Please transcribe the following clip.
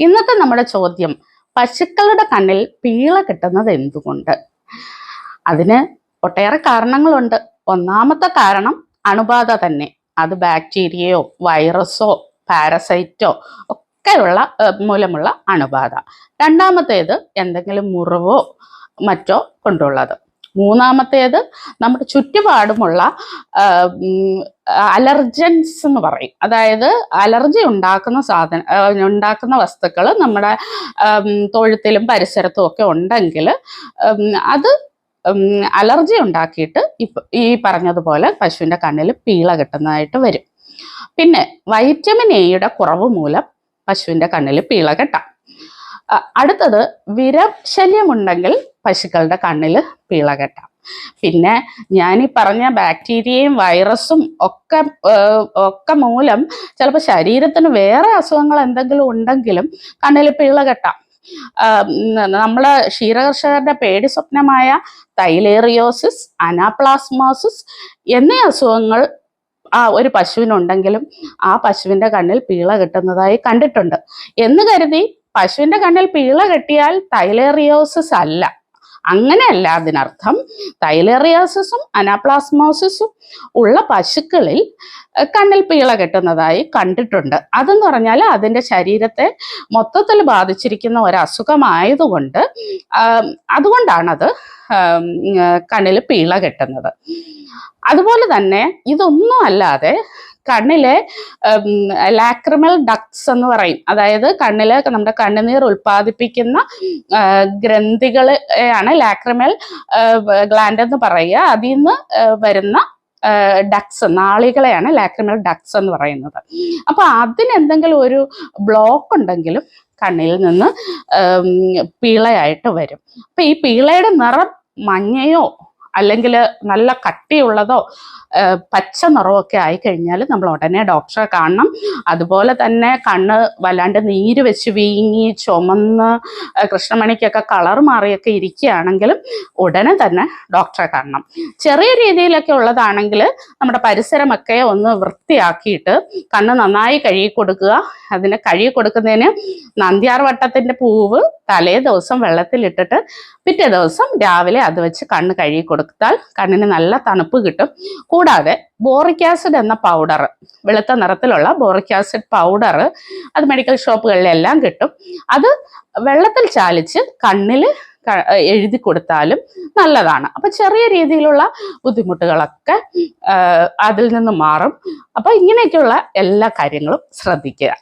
ഇന്നത്തെ നമ്മുടെ ചോദ്യം പശുക്കളുടെ കണ്ണിൽ പീള കിട്ടുന്നത് എന്തുകൊണ്ട്? അതിന് ഒട്ടേറെ കാരണങ്ങളുണ്ട്. ഒന്നാമത്തെ കാരണം അണുബാധ തന്നെ. അത് ബാക്ടീരിയയോ വൈറസോ പാരസൈറ്റോ ഒക്കെയുള്ള മൂലമുള്ള അണുബാധ. രണ്ടാമത്തേത് എന്തെങ്കിലും മുറിവോ മറ്റോ കൊണ്ടുള്ളത്. മൂന്നാമത്തേത് നമ്മുടെ ചുറ്റുപാടുമുള്ള അലർജൻസ് എന്ന് പറയും. അതായത് അലർജി ഉണ്ടാക്കുന്ന സാധന ഉണ്ടാക്കുന്ന വസ്തുക്കൾ നമ്മുടെ തൊഴുത്തിലും പരിസരത്തും ഒക്കെ ഉണ്ടെങ്കിൽ അത് അലർജി ഉണ്ടാക്കിയിട്ട് ഈ പറഞ്ഞതുപോലെ പശുവിന്റെ കണ്ണിൽ പീള കിട്ടുന്നതായിട്ട് വരും. പിന്നെ വൈറ്റമിൻ എയുടെ കുറവ് മൂലം പശുവിന്റെ കണ്ണിൽ പീള കെട്ടാം. അടുത്തത് വിരശല്യമുണ്ടെങ്കിൽ പശുക്കളുടെ കണ്ണിൽ പീള കെട്ടാം. പിന്നെ ഞാൻ ഈ പറഞ്ഞ ബാക്ടീരിയയും വൈറസും ഒക്കെ ഒക്കെ മൂലം ചിലപ്പോൾ ശരീരത്തിന് വേറെ അസുഖങ്ങൾ എന്തെങ്കിലും ഉണ്ടെങ്കിലും കണ്ണിൽ പീള കെട്ടാം. നമ്മൾ ക്ഷീരകർഷകരുടെ പേടി സ്വപ്നമായ തൈലേറിയോസിസ് അനാപ്ലാസ്മോസിസ് എന്നീ അസുഖങ്ങൾ ആ ഒരു പശുവിനുണ്ടെങ്കിലും ആ പശുവിന്റെ കണ്ണിൽ പീള കിട്ടുന്നതായി കണ്ടിട്ടുണ്ട്. എന്ന് കരുതി പശുവിന്റെ കണ്ണിൽ പീള കെട്ടിയാൽ തൈലേറിയോസിസ് അല്ല. അങ്ങനെയല്ല അതിനർത്ഥം. തൈലേറിയോസിസും അനാപ്ലാസ്മോസിസും ഉള്ള പശുക്കളിൽ കണ്ണിൽ പീള കെട്ടുന്നതായി കണ്ടിട്ടുണ്ട്. അതെന്ന് പറഞ്ഞാൽ അതിന്റെ ശരീരത്തെ മൊത്തത്തിൽ ബാധിച്ചിരിക്കുന്ന ഒരു അസുഖമായതുകൊണ്ട് അതുകൊണ്ടാണത് കണ്ണിൽ പീള കെട്ടുന്നത്. അതുപോലെ തന്നെ ഇതൊന്നും അല്ലാതെ കണ്ണിലെ ലാക്രിമൽ ഡക്ട്സ് എന്ന് പറയും. അതായത് കണ്ണിലെ നമ്മുടെ കണ്ണുനീർ ഉൽപ്പാദിപ്പിക്കുന്ന ഗ്രന്ഥികൾ ആണ് ലാക്രിമൽ ഗ്ലാൻഡ് എന്ന് പറയുക. അതിൽ നിന്ന് വരുന്ന ഡക്സ് നാളികളെയാണ് ലാക്രിമൽ ഡക്സ് എന്ന് പറയുന്നത്. അപ്പൊ അതിന് എന്തെങ്കിലും ഒരു ബ്ലോക്ക് ഉണ്ടെങ്കിലും കണ്ണിൽ നിന്ന് പീളയായിട്ട് വരും. അപ്പൊ ഈ പീളയുടെ നിറം മഞ്ഞയോ അല്ലെങ്കിൽ നല്ല കട്ടിയുള്ളതോ പച്ച നിറമൊക്കെ ആയിക്കഴിഞ്ഞാൽ നമ്മൾ ഉടനെ ഡോക്ടറെ കാണണം. അതുപോലെ തന്നെ കണ്ണ് വല്ലാണ്ട് നീര് വെച്ച് വീങ്ങി ചുമന്ന് കൃഷ്ണമണിക്കൊക്കെ കളർ മാറിയൊക്കെ ഇരിക്കുകയാണെങ്കിലും ഉടനെ തന്നെ ഡോക്ടറെ കാണണം. ചെറിയ രീതിയിലൊക്കെ ഉള്ളതാണെങ്കിൽ നമ്മുടെ പരിസരമൊക്കെ ഒന്ന് വൃത്തിയാക്കിയിട്ട് കണ്ണ് നന്നായി കഴുകി കൊടുക്കുക. അതിന് കഴുകി കൊടുക്കുന്നതിന് നന്ദ്യാർ വട്ടത്തിന്റെ പൂവ് തലേ ദിവസം വെള്ളത്തിലിട്ടിട്ട് പിറ്റേ ദിവസം രാവിലെ അത് വെച്ച് കണ്ണ് കഴുകി കൊടുത്താൽ കണ്ണിന് നല്ല തണുപ്പ് കിട്ടും. കൂടാതെ ബോറിക് ആസിഡ് എന്ന പൗഡർ വെളുത്ത നിറത്തിലുള്ള ബോറിക് ആസിഡ് പൗഡർ അത് മെഡിക്കൽ ഷോപ്പുകളിലെല്ലാം കിട്ടും. അത് വെള്ളത്തിൽ ചാലിച്ച് കണ്ണിൽ എഴുതി കൊടുത്താലും നല്ലതാണ്. അപ്പൊ ചെറിയ രീതിയിലുള്ള ബുദ്ധിമുട്ടുകളൊക്കെ അതിൽ നിന്ന് മാറും. അപ്പൊ ഇങ്ങനെയൊക്കെയുള്ള എല്ലാ കാര്യങ്ങളും ശ്രദ്ധിക്കുക.